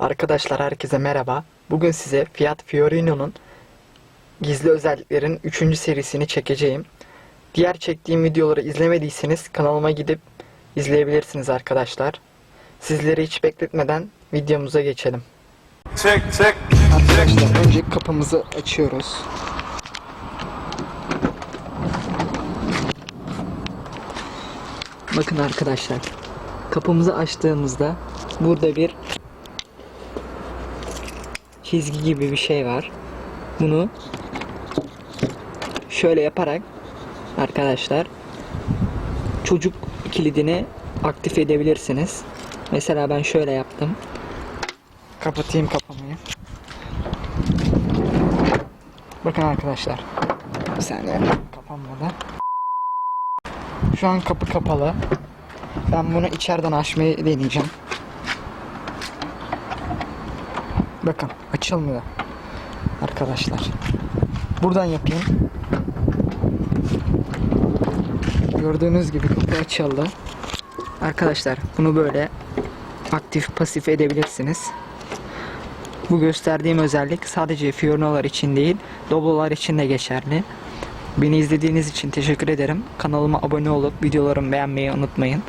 Arkadaşlar herkese merhaba. Bugün size Fiat Fiorino'nun gizli özelliklerin 3. serisini çekeceğim. Diğer çektiğim videoları izlemediyseniz kanalıma gidip izleyebilirsiniz arkadaşlar. Sizleri hiç bekletmeden videomuza geçelim. Çek çek. Arkadaşlar önce kapımızı açıyoruz. Bakın arkadaşlar. Kapımızı açtığımızda burada bir çizgi gibi bir şey var. Bunu şöyle yaparak arkadaşlar çocuk kilidini aktif edebilirsiniz. Mesela ben şöyle yaptım. Kapatayım kapamayı. Bakın arkadaşlar. Bir saniye kapanmadı. Şu an kapı kapalı. Ben bunu içeriden açmayı deneyeceğim. Bakın açılmıyor. Arkadaşlar. Buradan yapayım. Gördüğünüz gibi kapı açıldı. Arkadaşlar bunu böyle aktif pasif edebilirsiniz. Bu gösterdiğim özellik sadece Fiorino'lar için değil, Doblo'lar için de geçerli. Beni izlediğiniz için teşekkür ederim. Kanalıma abone olup videolarımı beğenmeyi unutmayın.